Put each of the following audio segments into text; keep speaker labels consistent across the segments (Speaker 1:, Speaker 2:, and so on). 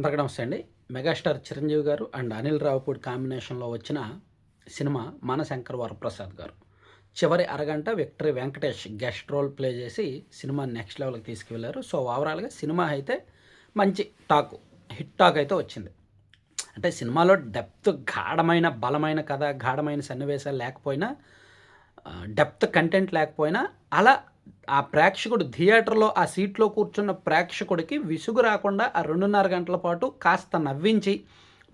Speaker 1: అందరికీ నమస్తే అండి. మెగాస్టార్ చిరంజీవి గారు అండ్ అనిల్ రావుపూడి కాంబినేషన్లో వచ్చిన సినిమా మనశంకర్ వరప్రసాద్ గారు. చివరి అరగంట victory Venkatesh guest role play చేసి సినిమా నెక్స్ట్ లెవెల్కి తీసుకువెళ్ళారు. సో ఓవరాల్గా సినిమా అయితే మంచి టాక్ హిట్ టాక్ అయితే వచ్చింది. అంటే సినిమాలో డెప్త్ గాఢమైన బలమైన కథ గాఢమైన సన్నివేశాలు లేకపోయినా డెప్త్ కంటెంట్ లేకపోయినా అలా ఆ ప్రేక్షకుడు థియేటర్లో ఆ సీట్లో కూర్చున్న ప్రేక్షకుడికి విసుగు రాకుండా ఆ రెండున్నర గంటల పాటు కాస్త నవ్వించి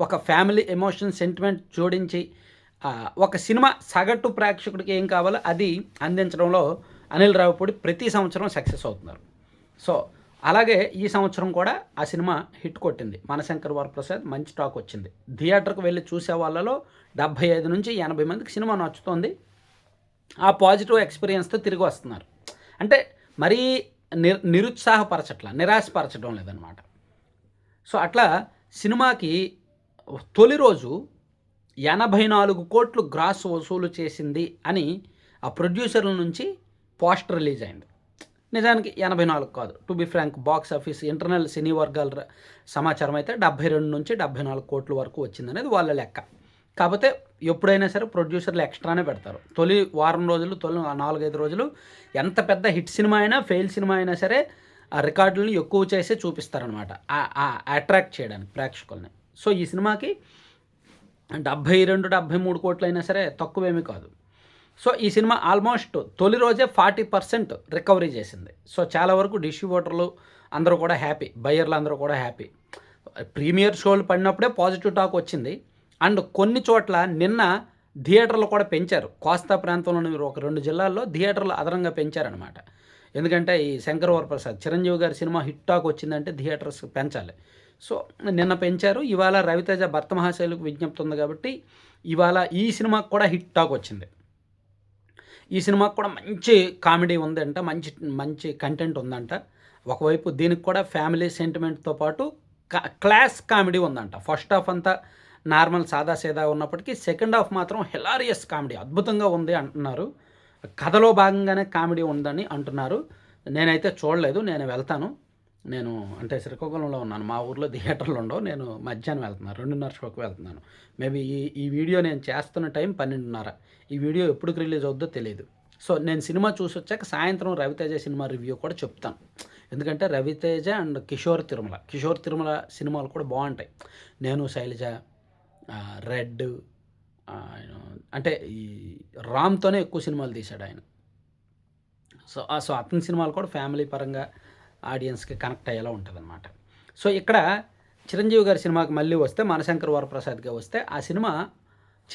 Speaker 1: ఒక ఫ్యామిలీ ఎమోషన్ సెంటిమెంట్ జోడించి ఒక సినిమా సగటు ప్రేక్షకుడికి ఏం కావాలో అది అందించడంలో అనిల్ రావుపూడి ప్రతి సంవత్సరం సక్సెస్ అవుతున్నారు. సో అలాగే ఈ సంవత్సరం కూడా ఆ సినిమా హిట్ కొట్టింది. మనశంకర్ వరప్రసాద్ మంచి టాక్ వచ్చింది. థియేటర్కి వెళ్ళి చూసే వాళ్ళలో డెబ్భై ఐదు నుంచి ఎనభై మందికి సినిమా నచ్చుతోంది. ఆ పాజిటివ్ ఎక్స్పీరియన్స్తో తిరిగి వస్తున్నారు. అంటే మరీ నిర్ నిరుత్సాహపరచట్ల నిరాశపరచడం లేదనమాట సో అట్లా సినిమాకి తొలి రోజు ఎనభై నాలుగు కోట్లు గ్రాస్ వసూలు చేసింది అని ఆ ప్రొడ్యూసర్ల నుంచి పోస్టర్ రిలీజ్ అయింది. నిజానికి ఎనభై నాలుగు కాదు. To be frank box office internal cine వర్గాల సమాచారం అయితే డెబ్బై రెండు నుంచి డెబ్బై నాలుగు కోట్ల వరకు వచ్చిందనేది వాళ్ళ లెక్క. కాకపోతే ఎప్పుడైనా సరే ప్రొడ్యూసర్లు ఎక్స్ట్రానే పెడతారు. తొలి వారం రోజులు తొలి నాలుగైదు రోజులు ఎంత పెద్ద హిట్ సినిమా అయినా ఫెయిల్ సినిమా అయినా సరే ఆ రికార్డులను ఎక్కువ చేసే చూపిస్తారనమాట అట్రాక్ట్ చేయడానికి ప్రేక్షకుల్ని. సో ఈ సినిమాకి డెబ్భై రెండు డెబ్భై మూడు కోట్లైనా సరే తక్కువేమీ కాదు. సో ఈ సినిమా ఆల్మోస్ట్ తొలి రోజే ఫార్టీ పర్సెంట్ రికవరీ చేసింది. సో చాలా వరకు డిస్ట్రిబ్యూటర్లు అందరూ కూడా హ్యాపీ బయ్యర్లు అందరూ కూడా హ్యాపీ. ప్రీమియర్ షోలు పడినప్పుడే పాజిటివ్ టాక్ వచ్చింది. అండ్ కొన్ని చోట్ల నిన్న థియేటర్లు కూడా పెంచారు. కోస్తా ప్రాంతంలోని ఒక రెండు జిల్లాల్లో థియేటర్లు అదనంగా పెంచారనమాట ఎందుకంటే ఈ Shankar Varaprasad Chiranjeevi garu cinema hit talk వచ్చిందంటే థియేటర్స్ పెంచాలి. సో నిన్న పెంచారు. ఇవాళ రవితేజ భర్త మహాశైలకు విజ్ఞప్తి ఉంది కాబట్టి ఇవాళ ఈ సినిమాకి కూడా హిట్ టాక్ వచ్చింది. ఈ సినిమాకి కూడా మంచి కామెడీ ఉందంట మంచి మంచి కంటెంట్ ఉందంట. ఒకవైపు దీనికి కూడా ఫ్యామిలీ సెంటిమెంట్తో పాటు క్లాస్ కామెడీ ఉందంట. ఫస్ట్ హాఫ్ అంతా నార్మల్ సాదాసీదా ఉన్నప్పటికీ సెకండ్ హాఫ్ మాత్రం హిలారియస్ కామెడీ అద్భుతంగా ఉంది అంటున్నారు. కథలో భాగంగానే కామెడీ ఉందని అంటున్నారు. నేనైతే చూడలేదు నేను వెళ్తాను. నేను అంటే శ్రీకాకుళంలో ఉన్నాను మా ఊర్లో థియేటర్లు ఉండవు. నేను మధ్యాహ్నం వెళ్తున్నాను రెండున్నర షోకి వెళ్తున్నాను. మేబీ ఈ ఈ వీడియో నేను చేస్తున్న టైం పన్నెండున్నర. ఈ వీడియో ఎప్పుడు రిలీజ్ అవుద్దో తెలియదు సో నేను సినిమా చూసి వచ్చాక సాయంత్రం రవితేజ సినిమా రివ్యూ కూడా చెప్తాను. ఎందుకంటే రవితేజ అండ్ కిషోర్ తిరుమల కిషోర్ తిరుమల సినిమాలు కూడా బాగుంటాయి. నేను శైలజ రెడ్ ఆయన అంటే ఈ రామ్తోనే ఎక్కువ సినిమాలు తీశాడు ఆయన. సో ఆ- సో అతని సినిమాలు కూడా ఫ్యామిలీ పరంగా ఆడియన్స్కి కనెక్ట్ అయ్యేలా ఉంటుంది సో ఇక్కడ చిరంజీవి గారి సినిమాకి మళ్ళీ వస్తే మనశంకర్ వరప్రసాద్గా వస్తే ఆ సినిమా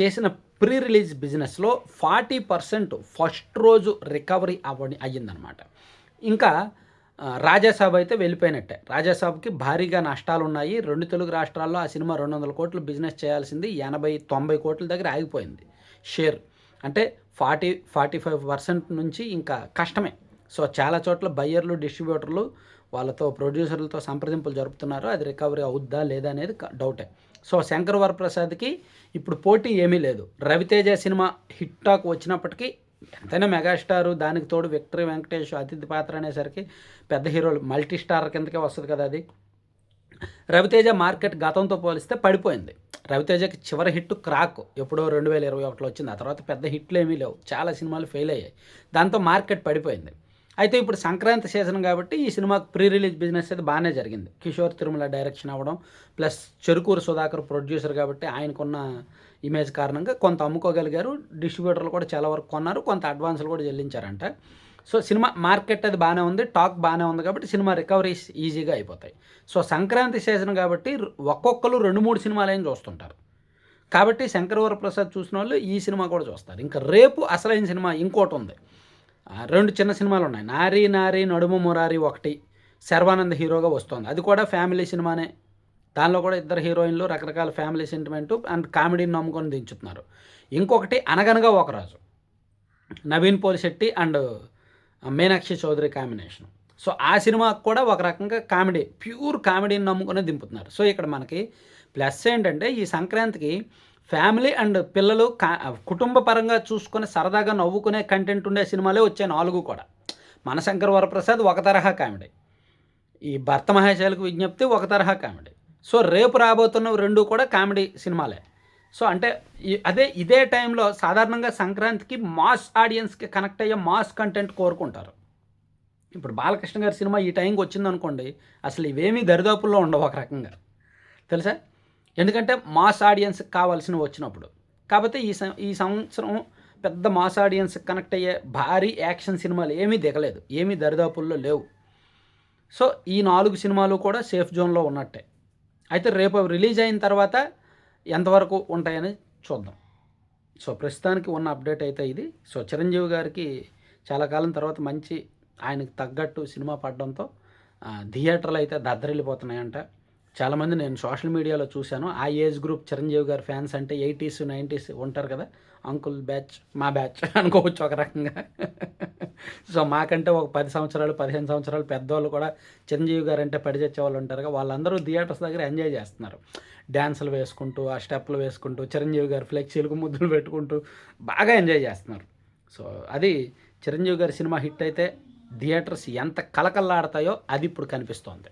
Speaker 1: చేసిన ప్రీ రిలీజ్ బిజినెస్లో ఫార్టీ పర్సెంట్ ఫస్ట్ రోజు రికవరీ అవ్వ అయ్యిందనమాట ఇంకా రాజాసాబ్ అయితే వెళ్ళిపోయినట్టే. రాజాసాబ్కి భారీగా నష్టాలు ఉన్నాయి రెండు తెలుగు రాష్ట్రాల్లో ఆ సినిమా రెండు వందల కోట్లు బిజినెస్ చేయాల్సింది ఎనభై తొంభై కోట్ల దగ్గర ఆగిపోయింది షేర్. అంటే ఫార్టీ ఫార్టీ ఫైవ్ పర్సెంట్ నుంచి ఇంకా కష్టమే. సో చాలా చోట్ల బయ్యర్లు డిస్ట్రిబ్యూటర్లు వాళ్ళతో ప్రొడ్యూసర్లతో సంప్రదింపులు జరుపుతున్నారు. అది రికవరీ అవుద్దా లేదా అనేది డౌటే. సో శంకర్ వరప్రసాద్కి ఇప్పుడు పోటీ ఏమీ లేదు. రవితేజ సినిమా హిట్ టాక్ వచ్చినప్పటికీ ఎంతైనా మెగాస్టార్ దానికి తోడు విక్టరీ వెంకటేష్ అతిథి పాత్ర అనేసరికి పెద్ద హీరోలు మల్టీ స్టార్ కిందకే వస్తుంది కదా అది. రవితేజ మార్కెట్ గతంతో పోలిస్తే పడిపోయింది. రవితేజకి చివరి హిట్ క్రాక్ ఎప్పుడో రెండు వేల ఇరవై ఒకటిలో వచ్చింది. ఆ తర్వాత పెద్ద హిట్లు ఏమీ లేవు. చాలా సినిమాలు ఫెయిల్ అయ్యాయి. దాంతో మార్కెట్ పడిపోయింది. అయితే ఇప్పుడు సంక్రాంతి సీజన్ కాబట్టి ఈ సినిమాకు ప్రీ రిలీజ్ బిజినెస్ అయితే బాగానే జరిగింది. కిషోర్ తిరుమల డైరెక్షన్ అవ్వడం ప్లస్ చెరుకూరు సుధాకర్ ప్రొడ్యూసర్ కాబట్టి ఆయనకున్న ఇమేజ్ కారణంగా కొంత అమ్ముకోగలిగారు. డిస్ట్రిబ్యూటర్లు కూడా చాలా వరకు కొన్నారు. కొంత అడ్వాన్సులు కూడా చెల్లించారంట. సో సినిమా మార్కెట్ అది బాగానే ఉంది టాక్ బాగానే ఉంది కాబట్టి సినిమా రికవరీస్ ఈజీగా అయిపోతాయి. సో సంక్రాంతి సీజన్ కాబట్టి ఒక్కొక్కరు రెండు మూడు సినిమాలు ఏం చూస్తుంటారు. కాబట్టి శంకరవర ప్రసాద్ చూసిన వాళ్ళు ఈ సినిమా కూడా చూస్తారు. ఇంకా రేపు అసలైన సినిమా ఇంకోటి ఉంది. రెండు చిన్న సినిమాలు ఉన్నాయి నారీ నారీ నడుము మురారి ఒకటి శర్వానంద్ హీరోగా వస్తుంది. అది కూడా ఫ్యామిలీ సినిమానే. దానిలో కూడా ఇద్దరు హీరోయిన్లు రకరకాల ఫ్యామిలీ సెంటిమెంటు అండ్ కామెడీని నమ్ముకొని దించుతున్నారు. ఇంకొకటి Anaganaga Oka Raju Naveen Polishetty and Meenakshi Chaudhary combination. So ఆ సినిమాకు కూడా ఒక రకంగా కామెడీ ప్యూర్ కామెడీని నమ్ముకునే దింపుతున్నారు. సో ఇక్కడ మనకి ప్లస్ ఏంటంటే ఈ సంక్రాంతికి ఫ్యామిలీ అండ్ పిల్లలు కా కుటుంబ పరంగా చూసుకొని సరదాగా నవ్వుకునే కంటెంట్ ఉండే సినిమాలే వచ్చాయి నాలుగు కూడా. మన శంకర్ వరప్రసాద్ ఒక తరహా కామెడీ. ఈ భర్త మహేశాలకు విజ్ఞప్తి ఒక తరహా కామెడీ. సో రేపు రాబోతున్న రెండు కూడా కామెడీ సినిమాలే. సో అంటే అదే ఇదే టైంలో సాధారణంగా సంక్రాంతికి మాస్ ఆడియన్స్కి కనెక్ట్ అయ్యే మాస్ కంటెంట్ కోరుకుంటారు. ఇప్పుడు బాలకృష్ణ గారి సినిమా ఈ టైంకి వచ్చిందనుకోండి అసలు ఇవేమీ దరిదాపుల్లో ఉండవు ఒక రకంగా. తెలుసా? ఎందుకంటే మాస్ ఆడియన్స్కి కావాల్సినవి వచ్చినప్పుడు. కాకపోతే ఈ సం- ఈ సంవత్సరం పెద్ద మాస్ ఆడియన్స్ కనెక్ట్ అయ్యే భారీ యాక్షన్ సినిమాలు ఏమీ దిగలేదు. ఏమీ దరిదాపుల్లో లేవు. సో ఈ నాలుగు సినిమాలు కూడా సేఫ్ జోన్లో ఉన్నట్టే. అయితే రేపు రిలీజ్ అయిన తర్వాత ఎంతవరకు ఉంటాయని చూద్దాం. సో ప్రస్తుతానికి ఉన్న అప్డేట్ అయితే ఇది. సో చిరంజీవి గారికి చాలా కాలం తర్వాత మంచి ఆయనకు తగ్గట్టు సినిమా పడడంతో థియేటర్లు అయితే దద్దరిల్లిపోతున్నాయంట. చాలామంది నేను సోషల్ మీడియాలో చూశాను. ఆ ఏజ్ గ్రూప్ చిరంజీవి గారి ఫ్యాన్స్ అంటే ఎయిటీస్ నైంటీస్ ఉంటారు కదా. అంకుల్ బ్యాచ్ మా బ్యాచ్ అనుకోవచ్చు ఒక రకంగా. సో మాకంటే ఒక పది సంవత్సరాలు పదిహేను సంవత్సరాలు పెద్దవాళ్ళు కూడా చిరంజీవి గారు అంటే పడిచచ్చే వాళ్ళు ఉంటారు కదా వాళ్ళందరూ థియేటర్స్ దగ్గర ఎంజాయ్ చేస్తున్నారు. డ్యాన్సులు వేసుకుంటూ ఆ స్టెప్లు వేసుకుంటూ చిరంజీవి గారు ఫ్లెక్సీలకు ముద్దులు పెట్టుకుంటూ బాగా ఎంజాయ్ చేస్తున్నారు. సో అది చిరంజీవి గారి సినిమా హిట్ అయితే థియేటర్స్ ఎంత కలకల్లాడతాయో అది ఇప్పుడు కనిపిస్తోంది.